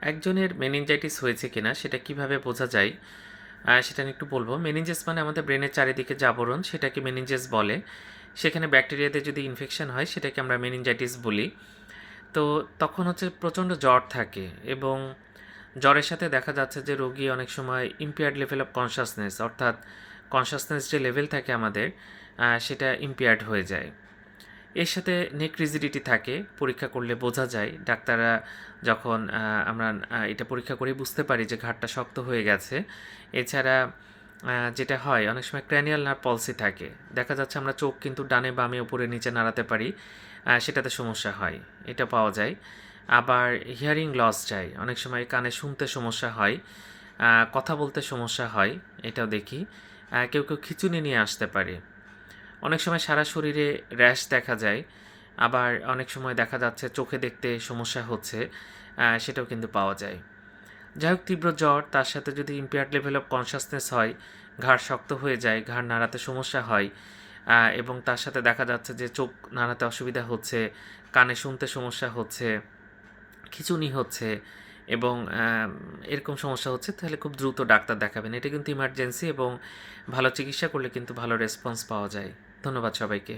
একজনের মেনিনজাইটিস হয়েছে কিনা সেটা কীভাবে বোঝা যায়? সেটা আমি একটু বলব। মেনিনজেস মানে আমাদের ব্রেনের চারিদিকে যে আবরণ, সেটাকে মেনিনজেস বলে। সেখানে ব্যাকটেরিয়াতে যদি ইনফেকশন হয়, সেটাকে আমরা মেনিনজাইটিস বলি। তো তখন হচ্ছে প্রচণ্ড জ্বর থাকে এবং জ্বরের সাথে দেখা যাচ্ছে যে রোগী অনেক সময় ইম্পেয়ার্ড লেভেল অফ কনসাসনেস অর্থাৎ কনসাসনেস যে লেভেল থাকে আমাদের সেটা ইম্পেয়ার্ড হয়ে যায়। এর সাথে নেক রিজিডিটি থাকে, পরীক্ষা করলে বোঝা যায়। ডাক্তাররা যখন আমরা এটা পরীক্ষা করে বুঝতে পারি যে ঘাটটা শক্ত হয়ে গেছে। এছাড়া যেটা হয়, অনেক সময় ক্র্যানিয়াল নার্ভ পলসি থাকে। দেখা যাচ্ছে আমরা চোখ কিন্তু ডানে বামে উপরে নিচে নাড়াতে পারি সেটাতে সমস্যা হয়, এটা পাওয়া যায়। আবার হিয়ারিং লস যায়, অনেক সময় কানে শুনতে সমস্যা হয় কথা বলতে সমস্যা হয়, এটাও দেখি। কেউ কেউ খিচুনি নিয়ে আসতে পারে। অনেক সময় সারা শরীরে র্যাশ দেখা যায়, আবার অনেক সময় দেখা যাচ্ছে চোখে দেখতে সমস্যা হচ্ছে সেটাও কিন্তু পাওয়া যায়। যাই হোক, তীব্র জ্বর, তার সাথে যদি ইম্পেয়ার্ড লেভেল অফ কনসাসনেস হয়, ঘাড় শক্ত হয়ে যায়, ঘাড় নাড়াতে সমস্যা হয় এবং তার সাথে দেখা যাচ্ছে যে চোখ নাড়াতে অসুবিধা হচ্ছে, কানে শুনতে সমস্যা হচ্ছে, খিচুনি হচ্ছে এবং এরকম সমস্যা হচ্ছে, তাহলে খুব দ্রুত ডাক্তার দেখাবেন। এটা কিন্তু ইমার্জেন্সি এবং ভালো চিকিৎসা করলে কিন্তু ভালো রেসপন্স পাওয়া যায়। ধন্যবাদ সবাইকে।